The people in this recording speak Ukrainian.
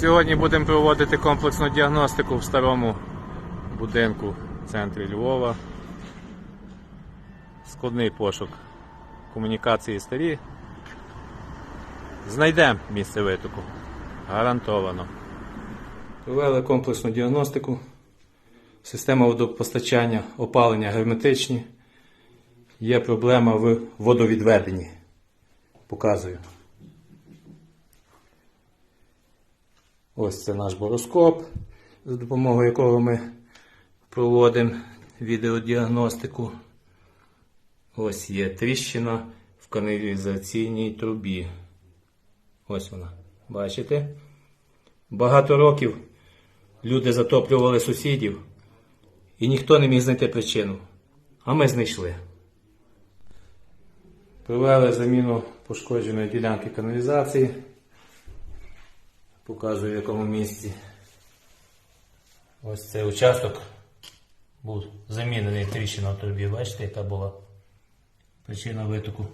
Сьогодні будемо проводити комплексну діагностику в старому будинку в центрі Львова. Складний пошук. Комунікації старі. Знайдемо місце витоку. Гарантовано. Провели комплексну діагностику. Система водопостачання, опалення герметичні. Є проблема в водовідведенні. Показую. Ось це наш бороскоп, за допомогою якого ми проводимо відеодіагностику. Ось є тріщина в каналізаційній трубі. Ось вона. Бачите? Багато років люди затоплювали сусідів, і ніхто не міг знайти причину. А ми знайшли. Провели заміну пошкодженої ділянки каналізації. Показую в якому місці. Ось цей участок був замінений тріщина в трубі. Бачите, яка була причина витоку.